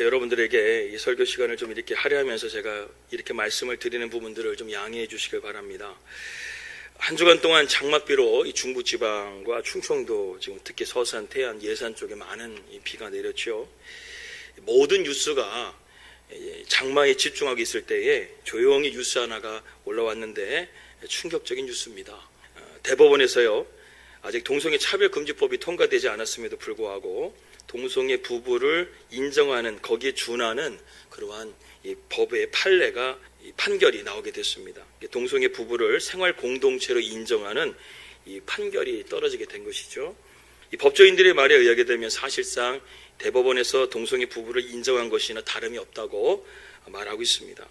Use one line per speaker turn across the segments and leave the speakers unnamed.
제 여러분들에게 이 설교 시간을 좀 이렇게 할애하면서 제가 이렇게 말씀을 드리는 부분들을 좀 양해해 주시길 바랍니다. 한 주간 동안 장맛비로 이 중부 지방과 충청도 지금 특히 서산, 태안, 예산 쪽에 많은 이 비가 내렸죠. 모든 뉴스가 이 장마에 집중하고 있을 때에 조용히 뉴스 하나가 올라왔는데 충격적인 뉴스입니다. 어, 대법원에서요 아직 동성애 차별금지법이 통과되지 않았음에도 불구하고 동성애 부부를 인정하는 거기에 준하는 그러한 이 법의 판례가 이 판결이 나오게 됐습니다. 동성애 부부를 생활 공동체로 인정하는 이 판결이 떨어지게 된 것이죠. 이 법조인들의 말에 의하게 되면 사실상 대법원에서 동성애 부부를 인정한 것이나 다름이 없다고 말하고 있습니다.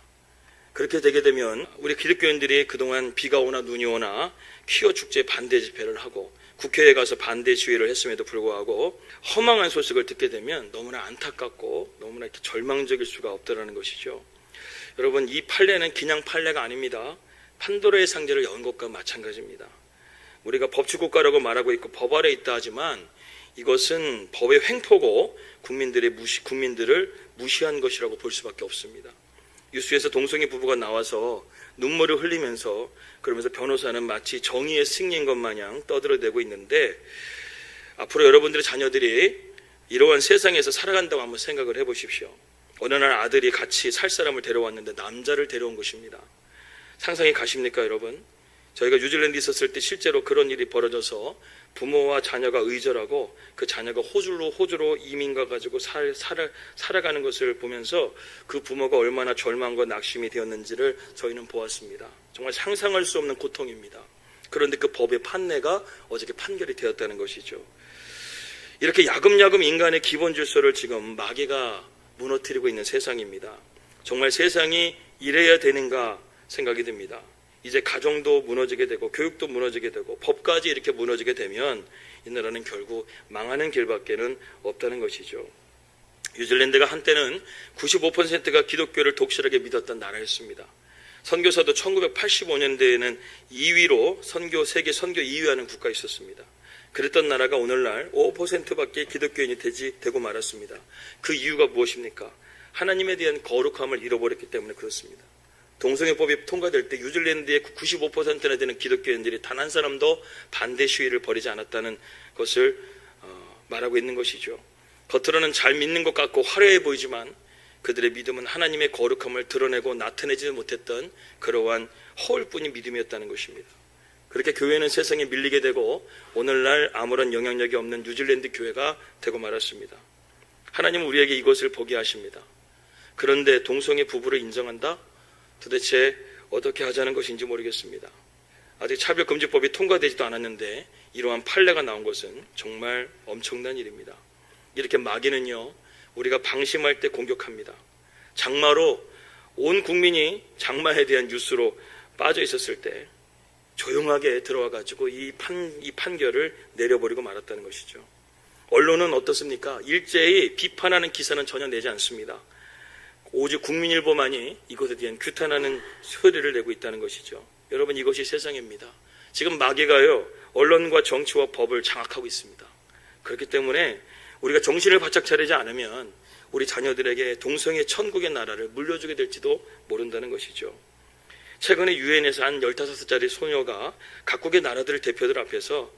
그렇게 되게 되면 우리 기독교인들이 그동안 비가 오나 눈이 오나 퀴어 축제 반대 집회를 하고 국회에 가서 반대 시위를 했음에도 불구하고 허망한 소식을 듣게 되면 너무나 안타깝고 너무나 절망적일 수가 없다라는 것이죠. 여러분 이 판례는 그냥 판례가 아닙니다. 판도라의 상자를 연 것과 마찬가지입니다. 우리가 법치국가라고 말하고 있고 법 아래 있다 하지만 이것은 법의 횡포고 국민들의 무시, 국민들을 무시한 것이라고 볼 수밖에 없습니다. 뉴스에서 동성애 부부가 나와서 눈물을 흘리면서 그러면서 변호사는 마치 정의의 승리인 것 마냥 떠들어대고 있는데 앞으로 여러분들의 자녀들이 이러한 세상에서 살아간다고 한번 생각을 해보십시오. 어느 날 아들이 같이 살 사람을 데려왔는데 남자를 데려온 것입니다. 상상이 가십니까, 여러분? 저희가 뉴질랜드 있었을 때 실제로 그런 일이 벌어져서 부모와 자녀가 의절하고 그 자녀가 호주로 호주로 이민 가가지고 살, 살아, 살아가는 것을 보면서 그 부모가 얼마나 절망과 낙심이 되었는지를 저희는 보았습니다. 정말 상상할 수 없는 고통입니다. 그런데 그 법의 판례가 어저께 판결이 되었다는 것이죠. 이렇게 야금야금 인간의 기본 질서를 지금 마귀가 무너뜨리고 있는 세상입니다. 정말 세상이 이래야 되는가 생각이 듭니다. 이제 가정도 무너지게 되고 교육도 무너지게 되고 법까지 이렇게 무너지게 되면 이 나라는 결국 망하는 길밖에는 없다는 것이죠. 뉴질랜드가 한때는 95%가 기독교를 독실하게 믿었던 나라였습니다. 선교사도 1985년대에는 2위로 선교 세계 선교 2위하는 국가에 있었습니다. 그랬던 나라가 오늘날 5%밖에 기독교인이 되지 되고 말았습니다. 그 이유가 무엇입니까? 하나님에 대한 거룩함을 잃어버렸기 때문에 그렇습니다. 동성애법이 통과될 때 뉴질랜드의 95%나 되는 기독교인들이 단 한 사람도 반대 시위를 벌이지 않았다는 것을 어, 말하고 있는 것이죠. 겉으로는 잘 믿는 것 같고 화려해 보이지만 그들의 믿음은 하나님의 거룩함을 드러내고 나타내지 못했던 그러한 허울뿐인 믿음이었다는 것입니다. 그렇게 교회는 세상에 밀리게 되고 오늘날 아무런 영향력이 없는 뉴질랜드 교회가 되고 말았습니다. 하나님은 우리에게 이것을 보게 하십니다. 그런데 동성애 부부를 인정한다? 도대체 어떻게 하자는 것인지 모르겠습니다. 아직 차별금지법이 통과되지도 않았는데 이러한 판례가 나온 것은 정말 엄청난 일입니다. 이렇게 마귀는요, 우리가 방심할 때 공격합니다. 장마로 온 국민이 장마에 대한 뉴스로 빠져 있었을 때 조용하게 들어와 가지고 이 판, 이 판결을 내려버리고 말았다는 것이죠. 언론은 어떻습니까? 일제히 비판하는 기사는 전혀 내지 않습니다. 오직 국민일보만이 이것에 대한 규탄하는 소리를 내고 있다는 것이죠. 여러분 이것이 세상입니다. 지금 마귀가요 언론과 정치와 법을 장악하고 있습니다. 그렇기 때문에 우리가 정신을 바짝 차리지 않으면 우리 자녀들에게 동성애 천국의 나라를 물려주게 될지도 모른다는 것이죠. 최근에 유엔에서 한 15살짜리 소녀가 각국의 나라들을 대표들 앞에서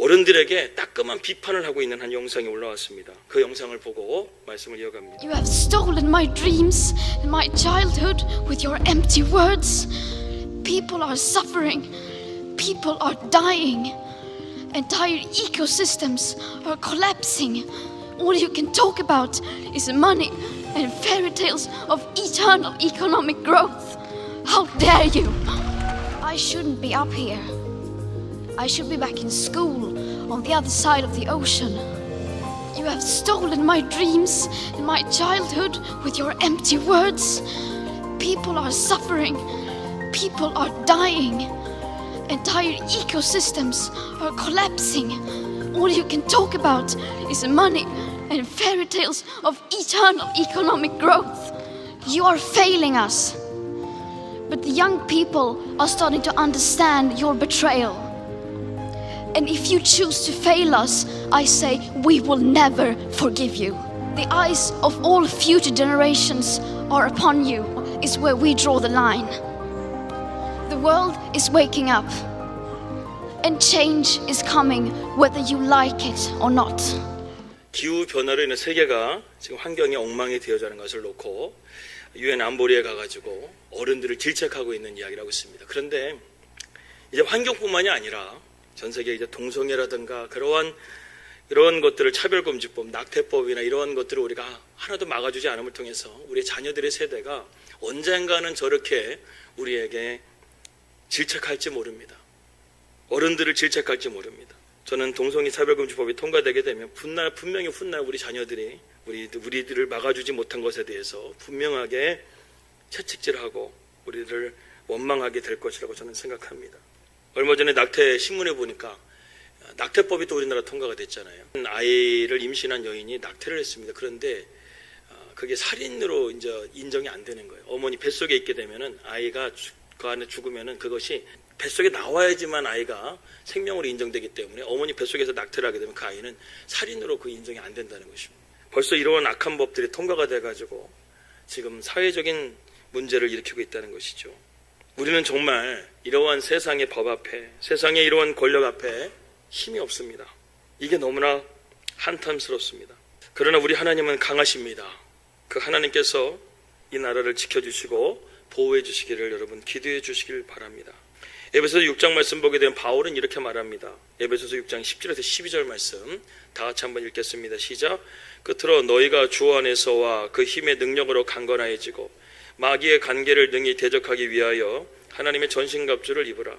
어른들에게 따끔한 비판을 하고 있는 한 영상이 올라왔습니다. 그 영상을 보고 말씀을 이어갑니다.
You have stolen my dreams and my childhood with your empty words. People are suffering. People are dying. Entire ecosystems are collapsing. All you can talk about is money and fairy tales of eternal economic growth. How dare you! I shouldn't be up here. I should be back in school on the other side of the ocean. You have stolen my dreams and my childhood with your empty words. People are suffering. People are dying. Entire ecosystems are collapsing. All you can talk about is money and fairy tales of eternal economic growth. You are failing us. But the young people are starting to understand your betrayal. And if you choose to fail us, I say we will never forgive you. the eyes of all future generations are upon you, is where we draw the line. The world is waking up, and change is coming whether you like it or not.
기후 변화로 인해 세계가 지금 환경이 엉망이 되어가는 것을 놓고 유엔 안보리에 가가지고 어른들을 질책하고 있는 이야기라고 있습니다. 그런데 이제 환경뿐만이 아니라 전 세계 이제 동성애라든가 그러한 이런 것들을 차별금지법, 낙태법이나 이러한 것들을 우리가 하나도 막아주지 않음을 통해서 우리 자녀들의 세대가 언젠가는 저렇게 우리에게 질책할지 모릅니다. 어른들을 질책할지 모릅니다. 저는 동성애 차별금지법이 통과되게 되면 분날 분명히 훗날 우리 자녀들이 우리 우리들을 막아주지 못한 것에 대해서 분명하게 채찍질하고 우리를 원망하게 될 것이라고 저는 생각합니다. 얼마 전에 낙태 신문에 보니까 낙태법이 또 우리나라 통과가 됐잖아요. 아이를 임신한 여인이 낙태를 했습니다. 그런데 어, 그게 살인으로 이제 인정이 안 되는 거예요. 어머니 뱃속에 있게 되면은 아이가 죽- 그 안에 죽으면은 그것이 뱃속에 나와야지만 아이가 생명으로 인정되기 때문에 어머니 뱃속에서 낙태를 하게 되면 그 아이는 살인으로 그 인정이 안 된다는 것입니다. 벌써 이러한 악한 법들이 통과가 돼 가지고 지금 사회적인 문제를 일으키고 있다는 것이죠. 우리는 정말 이러한 세상의 법 앞에, 세상의 이러한 권력 앞에 힘이 없습니다. 이게 너무나 한탄스럽습니다. 그러나 우리 하나님은 강하십니다. 그 하나님께서 이 나라를 지켜주시고 보호해 주시기를 여러분 기도해 주시길 바랍니다. 에베소서 6장 말씀 보게 되면 바울은 이렇게 말합니다. 에베소서 6장 10절에서 12절 말씀 다 같이 한번 읽겠습니다. 시작. 끝으로 너희가 주 안에서와 그 힘의 능력으로 강건하여지고 마귀의 관계를 능히 대적하기 위하여 하나님의 전신갑주를 입으라.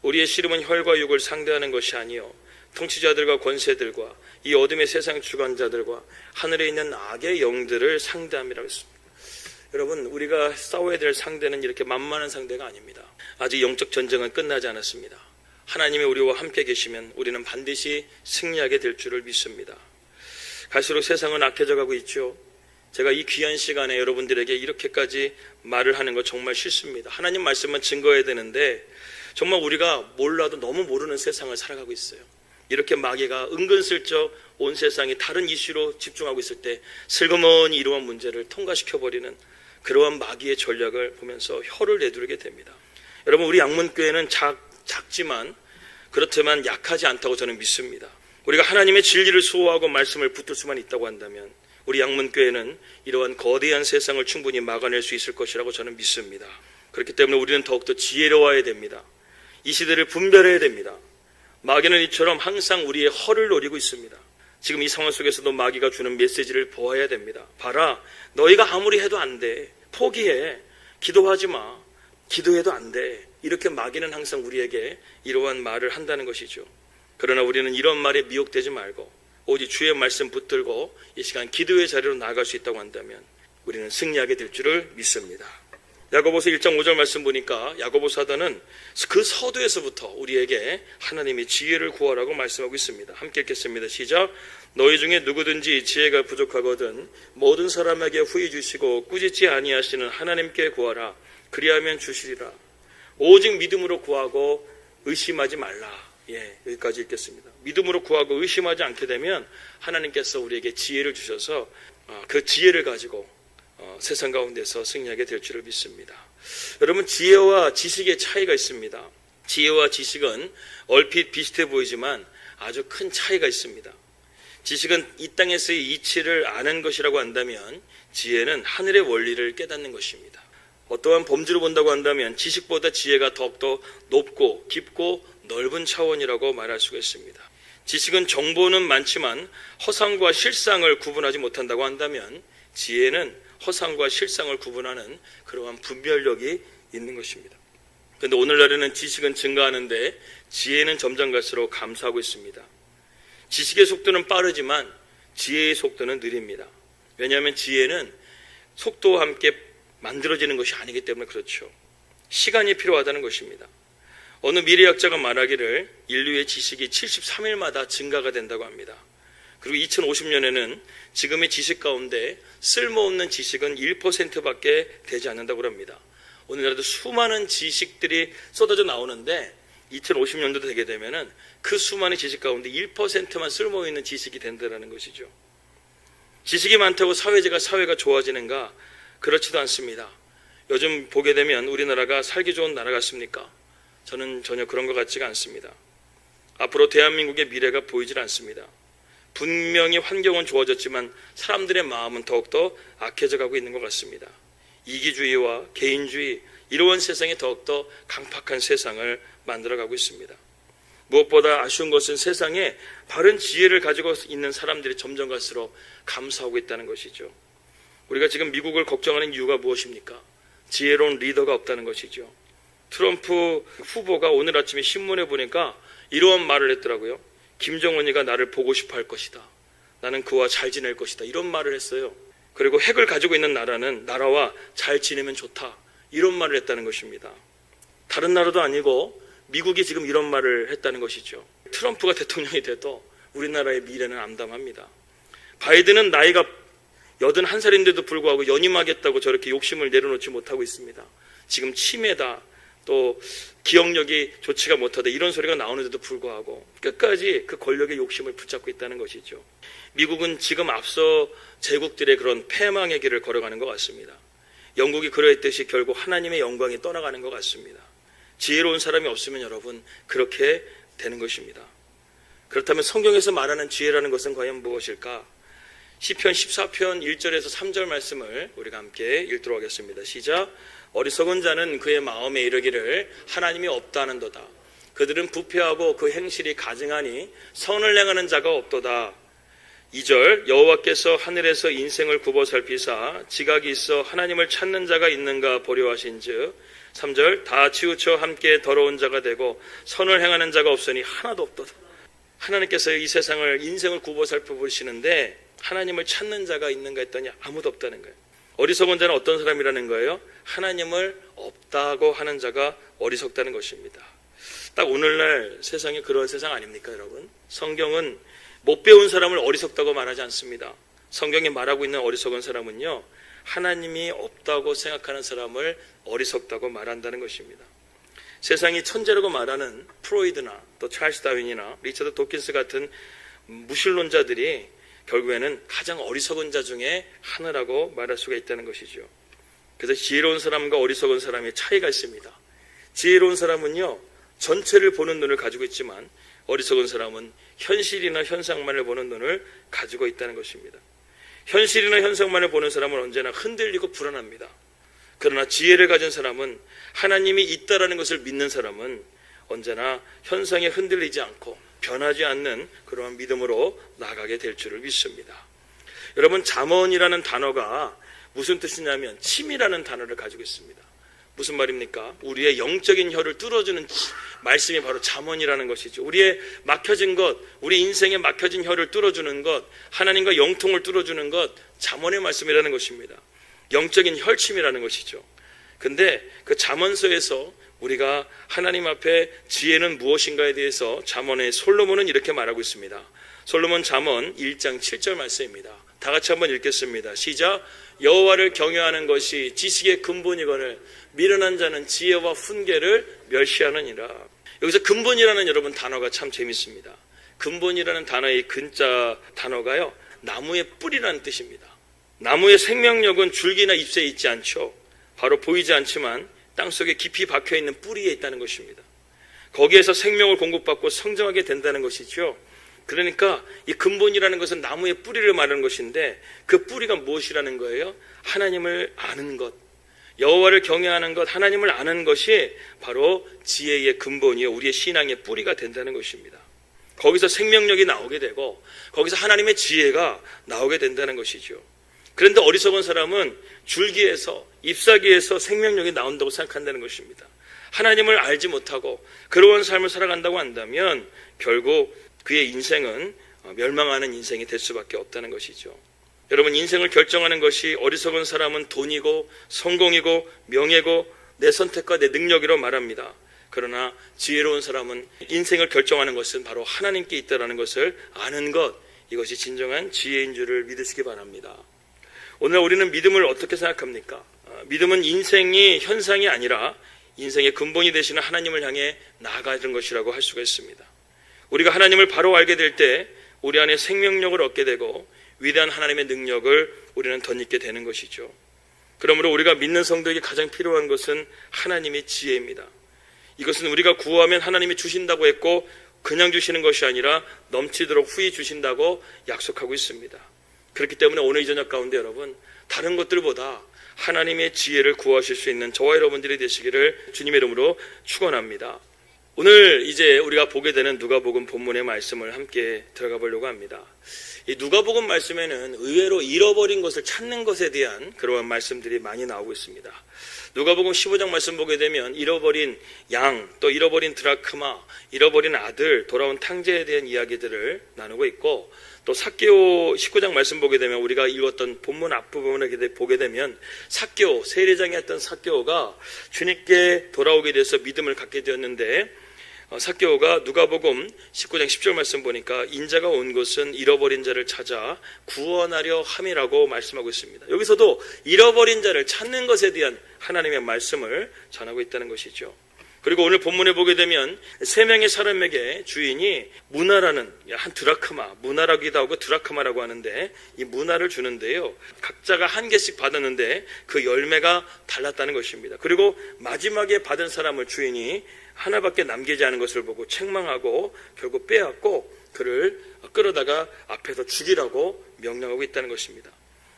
우리의 씨름은 혈과 육을 상대하는 것이 아니요 통치자들과 권세들과 이 어둠의 세상 주관자들과 하늘에 있는 악의 영들을 상대함이라고 했습니다. 여러분 우리가 싸워야 될 상대는 이렇게 만만한 상대가 아닙니다. 아직 영적 전쟁은 끝나지 않았습니다. 하나님이 우리와 함께 계시면 우리는 반드시 승리하게 될 줄을 믿습니다. 갈수록 세상은 악해져 가고 있죠. 제가 이 귀한 시간에 여러분들에게 이렇게까지 말을 하는 거 정말 싫습니다. 하나님 말씀만 증거해야 되는데 정말 우리가 몰라도 너무 모르는 세상을 살아가고 있어요. 이렇게 마귀가 은근슬쩍 온 세상이 다른 이슈로 집중하고 있을 때 슬그머니 이러한 문제를 통과시켜버리는 그러한 마귀의 전략을 보면서 혀를 내두르게 됩니다. 여러분 우리 양문교회는 작, 작지만 그렇지만 약하지 않다고 저는 믿습니다. 우리가 하나님의 진리를 수호하고 말씀을 붙들 수만 있다고 한다면 우리 양문교회는 이러한 거대한 세상을 충분히 막아낼 수 있을 것이라고 저는 믿습니다. 그렇기 때문에 우리는 더욱더 지혜로워야 됩니다. 이 시대를 분별해야 됩니다. 마귀는 이처럼 항상 우리의 허를 노리고 있습니다. 지금 이 상황 속에서도 마귀가 주는 메시지를 보아야 됩니다. 봐라, 너희가 아무리 해도 안 돼. 포기해. 기도하지 마. 기도해도 안 돼. 이렇게 마귀는 항상 우리에게 이러한 말을 한다는 것이죠. 그러나 우리는 이런 말에 미혹되지 말고 오직 주의 말씀 붙들고 이 시간 기도의 자리로 나아갈 수 있다고 한다면 우리는 승리하게 될 줄을 믿습니다. 야고보서 1장 5절 말씀 보니까 야고보 사도는 그 서두에서부터 우리에게 하나님이 지혜를 구하라고 말씀하고 있습니다. 함께 읽겠습니다. 시작. 너희 중에 누구든지 지혜가 부족하거든 모든 사람에게 후히 주시고 꾸짖지 아니하시는 하나님께 구하라. 그리하면 주시리라. 오직 믿음으로 구하고 의심하지 말라. 예, 여기까지 읽겠습니다. 믿음으로 구하고 의심하지 않게 되면 하나님께서 우리에게 지혜를 주셔서 어, 그 지혜를 가지고 어, 세상 가운데서 승리하게 될 줄을 믿습니다. 여러분 지혜와 지식의 차이가 있습니다. 지혜와 지식은 얼핏 비슷해 보이지만 아주 큰 차이가 있습니다. 지식은 이 땅에서의 이치를 아는 것이라고 한다면 지혜는 하늘의 원리를 깨닫는 것입니다. 어떠한 범주로 본다고 한다면 지식보다 지혜가 더욱더 높고 깊고 넓은 차원이라고 말할 수가 있습니다. 지식은 정보는 많지만 허상과 실상을 구분하지 못한다고 한다면 지혜는 허상과 실상을 구분하는 그러한 분별력이 있는 것입니다. 그런데 오늘날에는 지식은 증가하는데 지혜는 점점 갈수록 감소하고 있습니다. 지식의 속도는 빠르지만 지혜의 속도는 느립니다. 왜냐하면 지혜는 속도와 함께 만들어지는 것이 아니기 때문에 그렇죠. 시간이 필요하다는 것입니다. 어느 미래학자가 말하기를 인류의 지식이 73일마다 증가가 된다고 합니다. 그리고 2050년에는 지금의 지식 가운데 쓸모없는 지식은 1%밖에 되지 않는다고 합니다. 오늘날에도 수많은 지식들이 쏟아져 나오는데 2050년도 되게 되면은 그 수많은 지식 가운데 1%만 쓸모 있는 지식이 된다는 것이죠. 지식이 많다고 사회제가 사회가 좋아지는가? 그렇지도 않습니다. 요즘 보게 되면 우리나라가 살기 좋은 나라 같습니까? 저는 전혀 그런 것 같지가 않습니다. 앞으로 대한민국의 미래가 보이질 않습니다. 분명히 환경은 좋아졌지만 사람들의 마음은 더욱더 악해져 가고 있는 것 같습니다. 이기주의와 개인주의, 이러한 세상이 더욱더 강팍한 세상을 만들어 가고 있습니다. 무엇보다 아쉬운 것은 세상에 바른 지혜를 가지고 있는 사람들이 점점 갈수록 감소하고 있다는 것이죠. 우리가 지금 미국을 걱정하는 이유가 무엇입니까? 지혜로운 리더가 없다는 것이죠. 트럼프 후보가 오늘 아침에 신문에 보니까 이러한 말을 했더라고요. 김정은이가 나를 보고 싶어 할 것이다. 나는 그와 잘 지낼 것이다. 이런 말을 했어요. 그리고 핵을 가지고 있는 나라는 나라와 잘 지내면 좋다. 이런 말을 했다는 것입니다. 다른 나라도 아니고 미국이 지금 이런 말을 했다는 것이죠. 트럼프가 대통령이 돼도 우리나라의 미래는 암담합니다. 바이든은 나이가 81살인데도 불구하고 연임하겠다고 저렇게 욕심을 내려놓지 못하고 있습니다. 지금 치매다, 또 기억력이 좋지가 못하다 이런 소리가 나오는데도 불구하고 끝까지 그 권력의 욕심을 붙잡고 있다는 것이죠. 미국은 지금 앞서 제국들의 그런 패망의 길을 걸어가는 것 같습니다. 영국이 그러했듯이 결국 하나님의 영광이 떠나가는 것 같습니다. 지혜로운 사람이 없으면 여러분 그렇게 되는 것입니다. 그렇다면 성경에서 말하는 지혜라는 것은 과연 무엇일까? 시편 14편 1절에서 3절 말씀을 우리가 함께 읽도록 하겠습니다. 시작. 어리석은 자는 그의 마음에 이르기를 하나님이 없다는도다. 그들은 부패하고 그 행실이 가증하니 선을 행하는 자가 없도다. 2절 여호와께서 하늘에서 인생을 굽어 살피사 지각이 있어 하나님을 찾는 자가 있는가 보려 하신즉 3절 다 치우쳐 함께 더러운 자가 되고 선을 행하는 자가 없으니 하나도 없도다. 하나님께서 이 세상을 인생을 굽어 살펴보시는데 하나님을 찾는 자가 있는가 했더니 아무도 없다는 거예요. 어리석은 자는 어떤 사람이라는 거예요? 하나님을 없다고 하는 자가 어리석다는 것입니다. 딱 오늘날 세상이 그런 세상 아닙니까, 여러분? 성경은 못 배운 사람을 어리석다고 말하지 않습니다. 성경이 말하고 있는 어리석은 사람은요, 하나님이 없다고 생각하는 사람을 어리석다고 말한다는 것입니다. 세상이 천재라고 말하는 프로이드나 또 찰스 다윈이나 리처드 도킨스 같은 무신론자들이 결국에는 가장 어리석은 자 중에 하나라고 말할 수가 있다는 것이죠. 그래서 지혜로운 사람과 어리석은 사람의 차이가 있습니다. 지혜로운 사람은요, 전체를 보는 눈을 가지고 있지만 어리석은 사람은 현실이나 현상만을 보는 눈을 가지고 있다는 것입니다. 현실이나 현상만을 보는 사람은 언제나 흔들리고 불안합니다. 그러나 지혜를 가진 사람은 하나님이 있다라는 것을 믿는 사람은 언제나 현상에 흔들리지 않고 변하지 않는 그러한 믿음으로 나가게 될 줄을 믿습니다. 여러분 잠언이라는 단어가 무슨 뜻이냐면 침이라는 단어를 가지고 있습니다. 무슨 말입니까? 우리의 영적인 혀를 뚫어주는 말씀이 바로 잠언이라는 것이죠. 우리의 막혀진 것, 우리 인생에 막혀진 혀를 뚫어주는 것, 하나님과 영통을 뚫어주는 것, 잠언의 말씀이라는 것입니다. 영적인 혈침이라는 것이죠. 근데 그 잠언서에서 우리가 하나님 앞에 지혜는 무엇인가에 대해서 잠언의 솔로몬은 이렇게 말하고 있습니다. 솔로몬 잠언 1장 7절 말씀입니다. 다 같이 한번 읽겠습니다. 시작. 여호와를 경외하는 것이 지식의 근본이거늘 미련한 자는 지혜와 훈계를 멸시하느니라. 여기서 근본이라는 여러분 단어가 참 재밌습니다. 근본이라는 단어의 근자 단어가요. 나무의 뿌리라는 뜻입니다. 나무의 생명력은 줄기나 잎에 있지 않죠. 바로 보이지 않지만 땅속에 깊이 박혀 있는 뿌리에 있다는 것입니다. 거기에서 생명을 공급받고 성장하게 된다는 것이죠. 그러니까 이 근본이라는 것은 나무의 뿌리를 말하는 것인데 그 뿌리가 무엇이라는 거예요? 하나님을 아는 것. 여호와를 경외하는 것, 하나님을 아는 것이 바로 지혜의 근본이요 우리의 신앙의 뿌리가 된다는 것입니다. 거기서 생명력이 나오게 되고 거기서 하나님의 지혜가 나오게 된다는 것이죠. 그런데 어리석은 사람은 줄기에서 잎사귀에서 생명력이 나온다고 생각한다는 것입니다. 하나님을 알지 못하고 그러한 삶을 살아간다고 한다면 결국 그의 인생은 멸망하는 인생이 될 수밖에 없다는 것이죠. 여러분 인생을 결정하는 것이 어리석은 사람은 돈이고 성공이고 명예고 내 선택과 내 능력이로 말합니다. 그러나 지혜로운 사람은 인생을 결정하는 것은 바로 하나님께 있다라는 것을 아는 것 이것이 진정한 지혜인 줄을 믿으시기 바랍니다. 오늘 우리는 믿음을 어떻게 생각합니까? 아, 믿음은 인생이 현상이 아니라 인생의 근본이 되시는 하나님을 향해 나아가는 것이라고 할 수가 있습니다. 우리가 하나님을 바로 알게 될 때 우리 안에 생명력을 얻게 되고 위대한 하나님의 능력을 우리는 덧입게 되는 것이죠. 그러므로 우리가 믿는 성도에게 가장 필요한 것은 하나님의 지혜입니다. 이것은 우리가 구하면 하나님이 주신다고 했고 그냥 주시는 것이 아니라 넘치도록 후히 주신다고 약속하고 있습니다. 그렇기 때문에 오늘 이 저녁 가운데 여러분 다른 것들보다 하나님의 지혜를 구하실 수 있는 저와 여러분들이 되시기를 주님의 이름으로 축원합니다. 오늘 이제 우리가 보게 되는 누가복음 본문의 말씀을 함께 들어가 보려고 합니다. 이 누가복음 말씀에는 의외로 잃어버린 것을 찾는 것에 대한 그러한 말씀들이 많이 나오고 있습니다. 누가복음 15장 말씀 보게 되면 잃어버린 양, 또 잃어버린 드라크마, 잃어버린 아들, 돌아온 탕제에 대한 이야기들을 나누고 있고 또 삭개오 19장 말씀 보게 되면 우리가 읽었던 본문 앞부분을 보게 되면 삭개오 세례장이 했던 삭개오가 주님께 돌아오게 돼서 믿음을 갖게 되었는데 어, 삭개오가 누가복음 19장 10절 말씀 보니까 인자가 온 것은 잃어버린 자를 찾아 구원하려 함이라고 말씀하고 있습니다. 여기서도 잃어버린 자를 찾는 것에 대한 하나님의 말씀을 전하고 있다는 것이죠. 그리고 오늘 본문에 보게 되면 세 명의 사람에게 주인이 문화라는 한 드라크마, 문화라기도 하고 드라크마라고 하는데 이 문화를 주는데요. 각자가 한 개씩 받았는데 그 열매가 달랐다는 것입니다. 그리고 마지막에 받은 사람을 주인이 하나밖에 남기지 않은 것을 보고 책망하고 결국 빼앗고 그를 끌어다가 앞에서 죽이라고 명령하고 있다는 것입니다.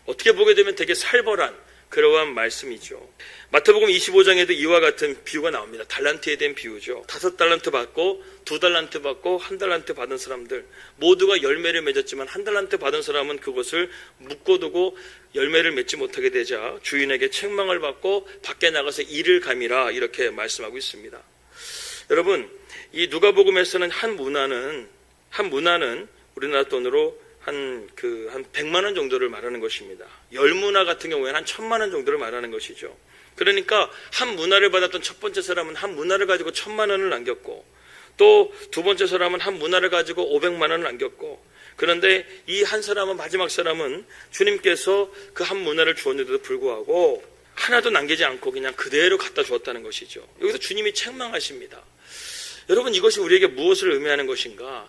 어떻게 보게 되면 되게 살벌한 그러한 말씀이죠. 마태복음 25장에도 이와 같은 비유가 나옵니다. 달란트에 대한 비유죠. 다섯 달란트 받고 두 달란트 받고 한 달란트 받은 사람들 모두가 열매를 맺었지만 한 달란트 받은 사람은 그것을 묶어두고 열매를 맺지 못하게 되자 주인에게 책망을 받고 밖에 나가서 일을 감이라 이렇게 말씀하고 있습니다. 여러분 이 누가복음에서는 한 문화는 한 문화는 우리나라 돈으로 한 그 한 100만 원 정도를 말하는 것입니다. 열 문화 같은 경우에는 한 천만 원 정도를 말하는 것이죠. 그러니까 한 문화를 받았던 첫 번째 사람은 한 문화를 가지고 천만 원을 남겼고 또 두 번째 사람은 한 문화를 가지고 500만 원을 남겼고 그런데 이 한 사람은 마지막 사람은 주님께서 그 한 문화를 주었는데도 불구하고 하나도 남기지 않고 그냥 그대로 갖다 주었다는 것이죠. 여기서 주님이 책망하십니다. 여러분 이것이 우리에게 무엇을 의미하는 것인가?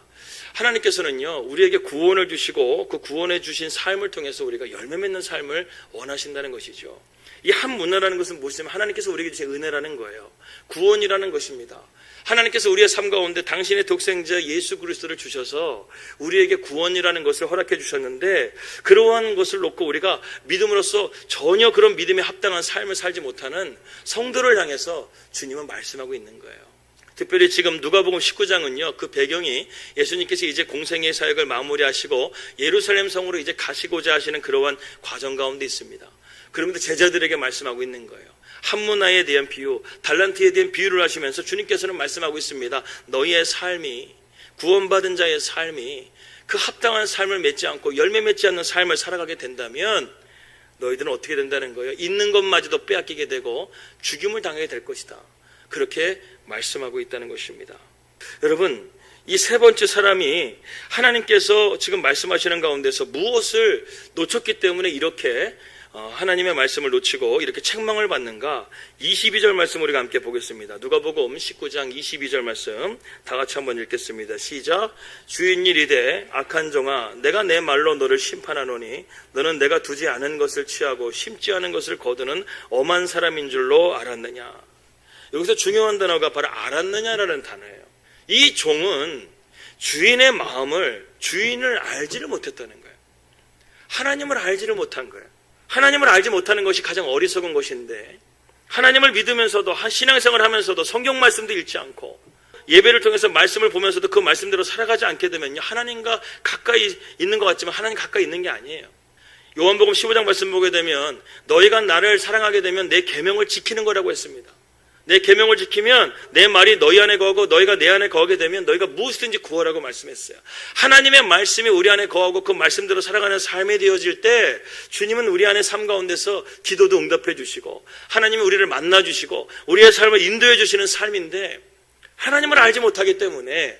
하나님께서는요 우리에게 구원을 주시고 그 구원해 주신 삶을 통해서 우리가 열매 맺는 삶을 원하신다는 것이죠. 이 한 문화라는 것은 무엇이냐면 하나님께서 우리에게 주신 은혜라는 거예요. 구원이라는 것입니다. 하나님께서 우리의 삶 가운데 당신의 독생자 예수 그리스도를 주셔서 우리에게 구원이라는 것을 허락해 주셨는데 그러한 것을 놓고 우리가 믿음으로써 전혀 그런 믿음에 합당한 삶을 살지 못하는 성도를 향해서 주님은 말씀하고 있는 거예요. 특별히 지금 누가복음 19장은요. 그 배경이 예수님께서 이제 공생의 사역을 마무리하시고 예루살렘 성으로 이제 가시고자 하시는 그러한 과정 가운데 있습니다. 그러면서 제자들에게 말씀하고 있는 거예요. 한 문화에 대한 비유, 달란트에 대한 비유를 하시면서 주님께서는 말씀하고 있습니다. 너희의 삶이 구원받은 자의 삶이 그 합당한 삶을 맺지 않고 열매 맺지 않는 삶을 살아가게 된다면 너희들은 어떻게 된다는 거예요? 있는 것마저도 빼앗기게 되고 죽임을 당하게 될 것이다. 그렇게 말씀하고 있다는 것입니다. 여러분, 이 세 번째 사람이 하나님께서 지금 말씀하시는 가운데서 무엇을 놓쳤기 때문에 이렇게 어, 하나님의 말씀을 놓치고 이렇게 책망을 받는가? 22절 말씀 우리가 함께 보겠습니다. 누가복음 19장 22절 말씀 다 같이 한번 읽겠습니다. 시작. 주인 일이되 악한 종아 내가 내 말로 너를 심판하노니 너는 내가 두지 않은 것을 취하고 심지 않은 것을 거두는 엄한 사람인 줄로 알았느냐? 여기서 중요한 단어가 바로 알았느냐라는 단어예요. 이 종은 주인의 마음을 주인을 알지를 못했다는 거예요. 하나님을 알지를 못한 거예요. 하나님을 알지 못하는 것이 가장 어리석은 것인데 하나님을 믿으면서도 한 신앙생활 하면서도 성경 말씀도 읽지 않고 예배를 통해서 말씀을 보면서도 그 말씀대로 살아가지 않게 되면요 하나님과 가까이 있는 것 같지만 하나님 가까이 있는 게 아니에요. 요한복음 15장 말씀 보게 되면 너희가 나를 사랑하게 되면 내 계명을 지키는 거라고 했습니다. 내 계명을 지키면 내 말이 너희 안에 거하고 너희가 내 안에 거하게 되면 너희가 무엇이든지 구하라고 말씀했어요. 하나님의 말씀이 우리 안에 거하고 그 말씀대로 살아가는 삶이 되어질 때 주님은 우리 안에 삶 가운데서 기도도 응답해 주시고 하나님이 우리를 만나 주시고 우리의 삶을 인도해 주시는 삶인데 하나님을 알지 못하기 때문에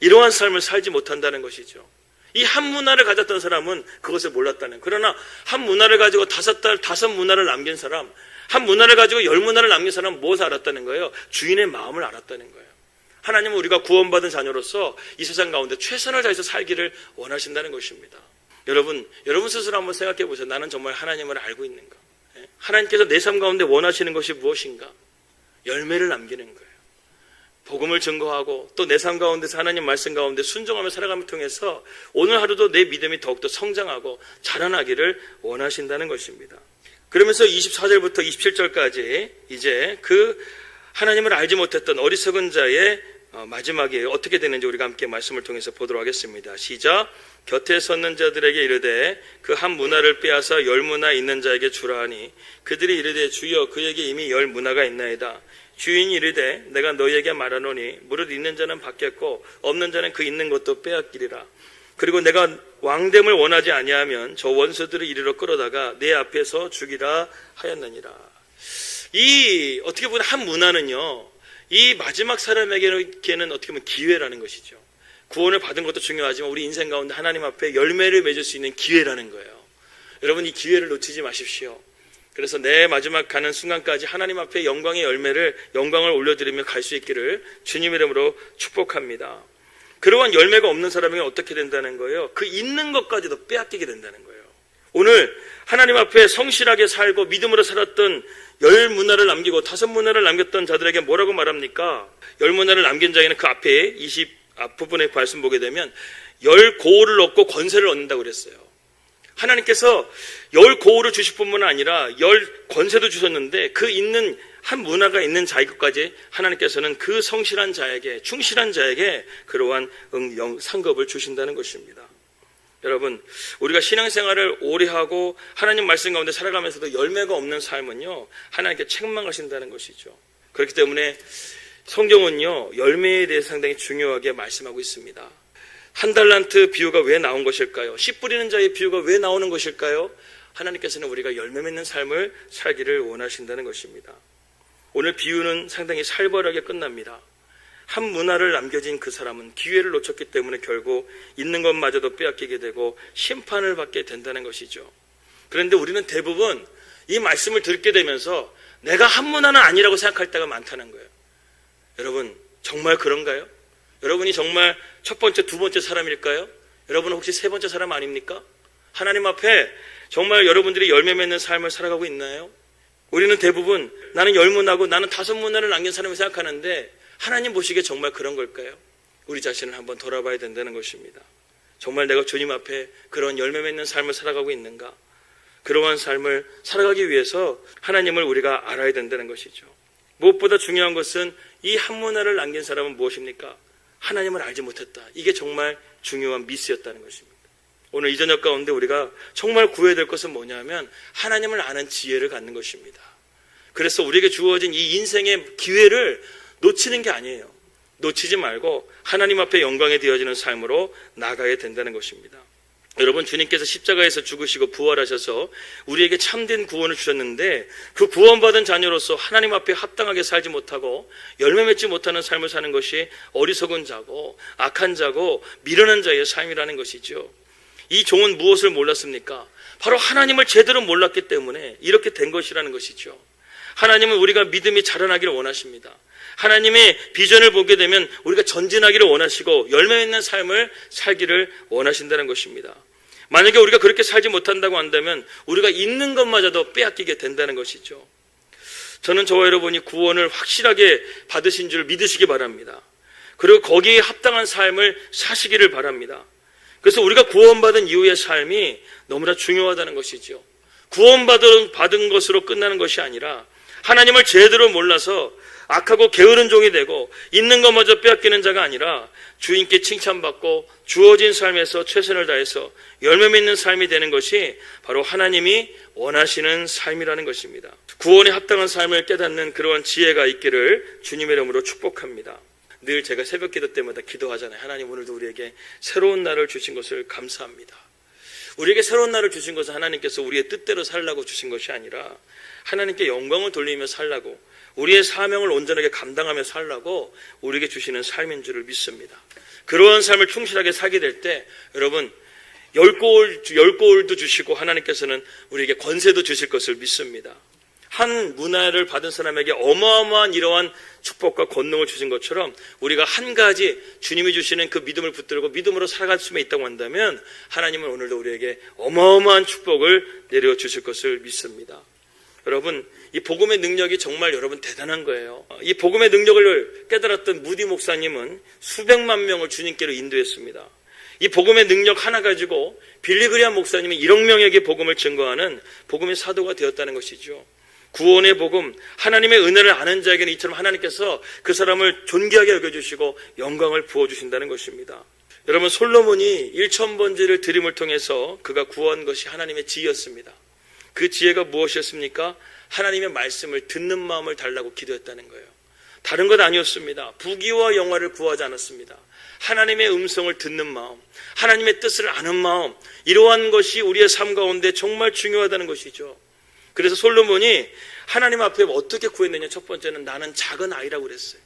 이러한 삶을 살지 못한다는 것이죠. 이 한 문화를 가졌던 사람은 그것을 몰랐다는. 그러나 한 문화를 가지고 다섯 달 다섯 문화를 남긴 사람, 한 문화를 가지고 열 문화를 남긴 사람은 무엇을 알았다는 거예요? 주인의 마음을 알았다는 거예요. 하나님은 우리가 구원받은 자녀로서 이 세상 가운데 최선을 다해서 살기를 원하신다는 것입니다. 여러분, 여러분 스스로 한번 생각해 보세요. 나는 정말 하나님을 알고 있는가? 예? 하나님께서 내 삶 가운데 원하시는 것이 무엇인가? 열매를 남기는 거예요. 복음을 증거하고 또 내 삶 가운데서 하나님 말씀 가운데 순종하며 살아감을 통해서 오늘 하루도 내 믿음이 더욱더 성장하고 자라나기를 원하신다는 것입니다. 그러면서 24절부터 27절까지 이제 그 하나님을 알지 못했던 어리석은 자의 어, 마지막에 어떻게 되는지 우리가 함께 말씀을 통해서 보도록 하겠습니다. 시작. 곁에 섰는 자들에게 이르되 그 한 문화를 빼앗아 열 문화 있는 자에게 주라 하니 그들이 이르되 주여 그에게 이미 열 문화가 있나이다. 주인이 이르되 내가 너희에게 말하노니 무릇 있는 자는 받겠고 없는 자는 그 있는 것도 빼앗기리라. 그리고 내가 왕됨을 원하지 아니하면 저 원수들을 이리로 끌어다가 내 앞에서 죽이라 하였느니라. 이 어떻게 보면 한 문화는요. 이 마지막 사람에게는 어떻게 보면 기회라는 것이죠. 구원을 받은 것도 중요하지만 우리 인생 가운데 하나님 앞에 열매를 맺을 수 있는 기회라는 거예요. 여러분 이 기회를 놓치지 마십시오. 그래서 내 마지막 가는 순간까지 하나님 앞에 영광의 열매를 영광을 올려드리며 갈 수 있기를 주님 이름으로 축복합니다. 그러한 열매가 없는 사람에게 어떻게 된다는 거예요? 그 있는 것까지도 빼앗기게 된다는 거예요. 오늘 하나님 앞에 성실하게 살고 믿음으로 살았던 열 문화를 남기고 다섯 문화를 남겼던 자들에게 뭐라고 말합니까? 열 문화를 남긴 자에게는 그 앞에 20 앞부분의 말씀 보게 되면 열 고울을 얻고 권세를 얻는다고 그랬어요. 하나님께서 열 고울을 주실 뿐만 아니라 열 권세도 주셨는데 그 있는 한 문화가 있는 자의 것까지 하나님께서는 그 성실한 자에게 충실한 자에게 그러한 응, 영, 상급을 주신다는 것입니다. 여러분, 우리가 신앙생활을 오래 하고 하나님 말씀 가운데 살아가면서도 열매가 없는 삶은요, 하나님께 책망하신다는 것이죠. 그렇기 때문에 성경은요, 열매에 대해서 상당히 중요하게 말씀하고 있습니다. 한 달란트 비유가 왜 나온 것일까요? 씨 뿌리는 자의 비유가 왜 나오는 것일까요? 하나님께서는 우리가 열매 맺는 삶을 살기를 원하신다는 것입니다. 오늘 비유는 상당히 살벌하게 끝납니다. 한 문화를 남겨진 그 사람은 기회를 놓쳤기 때문에 결국 있는 것마저도 빼앗기게 되고 심판을 받게 된다는 것이죠. 그런데 우리는 대부분 이 말씀을 듣게 되면서 내가 한 문화는 아니라고 생각할 때가 많다는 거예요. 여러분, 정말 그런가요? 여러분이 정말 첫 번째, 두 번째 사람일까요? 여러분은 혹시 세 번째 사람 아닙니까? 하나님 앞에 정말 여러분들이 열매 맺는 삶을 살아가고 있나요? 우리는 대부분 나는 열 문화고 나는 다섯 문화를 남긴 사람을 생각하는데 하나님 보시기에 정말 그런 걸까요? 우리 자신을 한번 돌아봐야 된다는 것입니다. 정말 내가 주님 앞에 그런 열매 맺는 삶을 살아가고 있는가? 그러한 삶을 살아가기 위해서 하나님을 우리가 알아야 된다는 것이죠. 무엇보다 중요한 것은 이 한 문화를 남긴 사람은 무엇입니까? 하나님을 알지 못했다. 이게 정말 중요한 미스였다는 것입니다. 오늘 이 저녁 가운데 우리가 정말 구해야 될 것은 뭐냐면 하나님을 아는 지혜를 갖는 것입니다. 그래서 우리에게 주어진 이 인생의 기회를 놓치는 게 아니에요. 놓치지 말고 하나님 앞에 영광에 되어지는 삶으로 나가야 된다는 것입니다. 여러분 주님께서 십자가에서 죽으시고 부활하셔서 우리에게 참된 구원을 주셨는데 그 구원받은 자녀로서 하나님 앞에 합당하게 살지 못하고 열매 맺지 못하는 삶을 사는 것이 어리석은 자고 악한 자고 미련한 자의 삶이라는 것이죠. 이 종은 무엇을 몰랐습니까? 바로 하나님을 제대로 몰랐기 때문에 이렇게 된 것이라는 것이죠. 하나님은 우리가 믿음이 자라나기를 원하십니다. 하나님의 비전을 보게 되면 우리가 전진하기를 원하시고 열매 있는 삶을 살기를 원하신다는 것입니다. 만약에 우리가 그렇게 살지 못한다고 한다면 우리가 있는 것마저도 빼앗기게 된다는 것이죠. 저는 저와 여러분이 구원을 확실하게 받으신 줄 믿으시기 바랍니다. 그리고 거기에 합당한 삶을 사시기를 바랍니다. 그래서 우리가 구원받은 이후의 삶이 너무나 중요하다는 것이죠. 구원받은 받은 것으로 끝나는 것이 아니라 하나님을 제대로 몰라서 악하고 게으른 종이 되고 있는 것마저 빼앗기는 자가 아니라 주인께 칭찬받고 주어진 삶에서 최선을 다해서 열매 맺는 삶이 되는 것이 바로 하나님이 원하시는 삶이라는 것입니다. 구원에 합당한 삶을 깨닫는 그러한 지혜가 있기를 주님의 이름으로 축복합니다. 늘 제가 새벽 기도 때마다 기도하잖아요. 하나님 오늘도 우리에게 새로운 날을 주신 것을 감사합니다. 우리에게 새로운 날을 주신 것은 하나님께서 우리의 뜻대로 살라고 주신 것이 아니라 하나님께 영광을 돌리며 살라고 우리의 사명을 온전하게 감당하며 살라고 우리에게 주시는 삶인 줄을 믿습니다. 그러한 삶을 충실하게 살게 될 때 여러분 열 고울 열 고울도 주시고 하나님께서는 우리에게 권세도 주실 것을 믿습니다. 한 문화를 받은 사람에게 어마어마한 이러한 축복과 권능을 주신 것처럼 우리가 한 가지 주님이 주시는 그 믿음을 붙들고 믿음으로 살아갈 수만 있다고 한다면 하나님은 오늘도 우리에게 어마어마한 축복을 내려 주실 것을 믿습니다. 여러분, 이 복음의 능력이 정말 여러분 대단한 거예요. 이 복음의 능력을 깨달았던 무디 목사님은 수백만 명을 주님께로 인도했습니다. 이 복음의 능력 하나 가지고 빌리그리안 목사님이 1억 명에게 복음을 증거하는 복음의 사도가 되었다는 것이죠. 구원의 복음, 하나님의 은혜를 아는 자에게는 이처럼 하나님께서 그 사람을 존귀하게 여겨주시고 영광을 부어주신다는 것입니다. 여러분, 솔로몬이 1천번제를 드림을 통해서 그가 구한 것이 하나님의 지혜였습니다. 그 지혜가 무엇이었습니까? 하나님의 말씀을 듣는 마음을 달라고 기도했다는 거예요. 다른 것 아니었습니다. 부귀와 영화를 구하지 않았습니다. 하나님의 음성을 듣는 마음, 하나님의 뜻을 아는 마음, 이러한 것이 우리의 삶 가운데 정말 중요하다는 것이죠. 그래서 솔로몬이 하나님 앞에 어떻게 구했느냐? 첫 번째는 나는 작은 아이라고 그랬어요.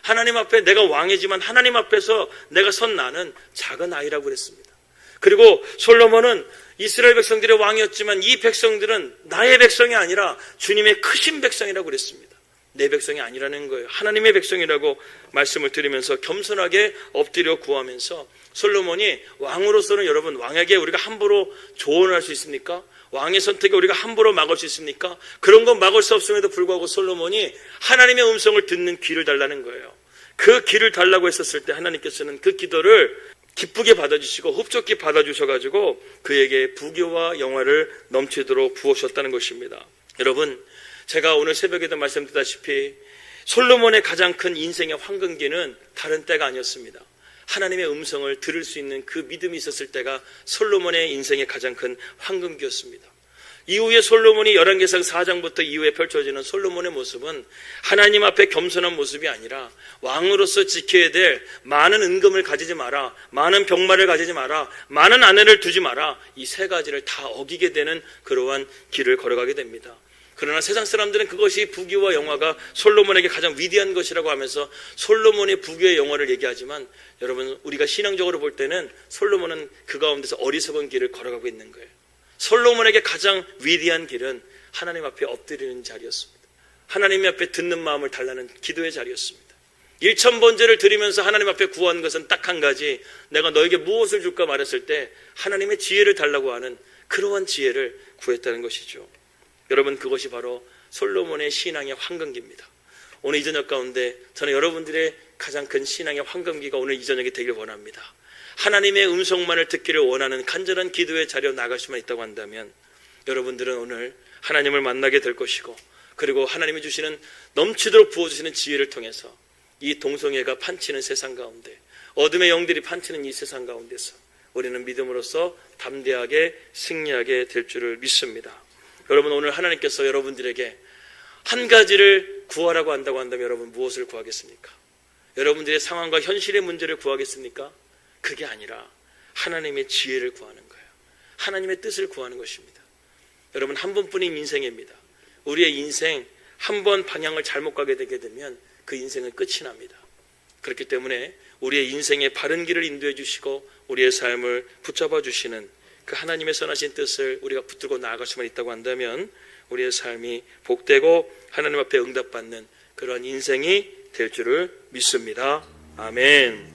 하나님 앞에 내가 왕이지만 하나님 앞에서 내가 선 나는 작은 아이라고 그랬습니다. 그리고 솔로몬은 이스라엘 백성들의 왕이었지만 이 백성들은 나의 백성이 아니라 주님의 크신 백성이라고 그랬습니다. 내 백성이 아니라는 거예요. 하나님의 백성이라고 말씀을 드리면서 겸손하게 엎드려 구하면서 솔로몬이 왕으로서는 여러분 왕에게 우리가 함부로 조언할 수 있습니까? 왕의 선택에 우리가 함부로 막을 수 있습니까? 그런 건 막을 수 없음에도 불구하고 솔로몬이 하나님의 음성을 듣는 귀를 달라는 거예요. 그 귀를 달라고 했었을 때 하나님께서는 그 기도를 기쁘게 받아주시고 흡족히 받아주셔가지고 그에게 부교와 영화를 넘치도록 부으셨다는 것입니다. 여러분, 제가 오늘 새벽에도 말씀드렸다시피 솔로몬의 가장 큰 인생의 황금기는 다른 때가 아니었습니다. 하나님의 음성을 들을 수 있는 그 믿음이 있었을 때가 솔로몬의 인생의 가장 큰 황금기였습니다. 이후에 솔로몬이 열왕기상 4장부터 이후에 펼쳐지는 솔로몬의 모습은 하나님 앞에 겸손한 모습이 아니라 왕으로서 지켜야 될 많은 은금을 가지지 마라, 많은 병마를 가지지 마라, 많은 아내를 두지 마라 이 세 가지를 다 어기게 되는 그러한 길을 걸어가게 됩니다. 그러나 세상 사람들은 그것이 부귀와 영화가 솔로몬에게 가장 위대한 것이라고 하면서 솔로몬의 부귀의 영화를 얘기하지만 여러분 우리가 신앙적으로 볼 때는 솔로몬은 그 가운데서 어리석은 길을 걸어가고 있는 거예요. 솔로몬에게 가장 위대한 길은 하나님 앞에 엎드리는 자리였습니다. 하나님 앞에 듣는 마음을 달라는 기도의 자리였습니다. 일천 번제를 드리면서 하나님 앞에 구한 것은 딱 한 가지 내가 너에게 무엇을 줄까 말했을 때 하나님의 지혜를 달라고 하는 그러한 지혜를 구했다는 것이죠. 여러분 그것이 바로 솔로몬의 신앙의 황금기입니다. 오늘 이 저녁 가운데 저는 여러분들의 가장 큰 신앙의 황금기가 오늘 이 저녁이 되길 원합니다. 하나님의 음성만을 듣기를 원하는 간절한 기도의 자리로 나갈 수만 있다고 한다면 여러분들은 오늘 하나님을 만나게 될 것이고 그리고 하나님이 주시는 넘치도록 부어주시는 지혜를 통해서 이 동성애가 판치는 세상 가운데 어둠의 영들이 판치는 이 세상 가운데서 우리는 믿음으로써 담대하게 승리하게 될 줄을 믿습니다. 여러분 오늘 하나님께서 여러분들에게 한 가지를 구하라고 한다고 한다면 여러분 무엇을 구하겠습니까? 여러분들의 상황과 현실의 문제를 구하겠습니까? 그게 아니라 하나님의 지혜를 구하는 거예요. 하나님의 뜻을 구하는 것입니다. 여러분 한 번뿐인 인생입니다. 우리의 인생 한 번 방향을 잘못 가게 되게 되면 그 인생은 끝이 납니다. 그렇기 때문에 우리의 인생의 바른 길을 인도해 주시고 우리의 삶을 붙잡아 주시는 그 하나님의 선하신 뜻을 우리가 붙들고 나아갈 수만 있다고 한다면 우리의 삶이 복되고 하나님 앞에 응답받는 그런 인생이 될 줄을 믿습니다. 아멘.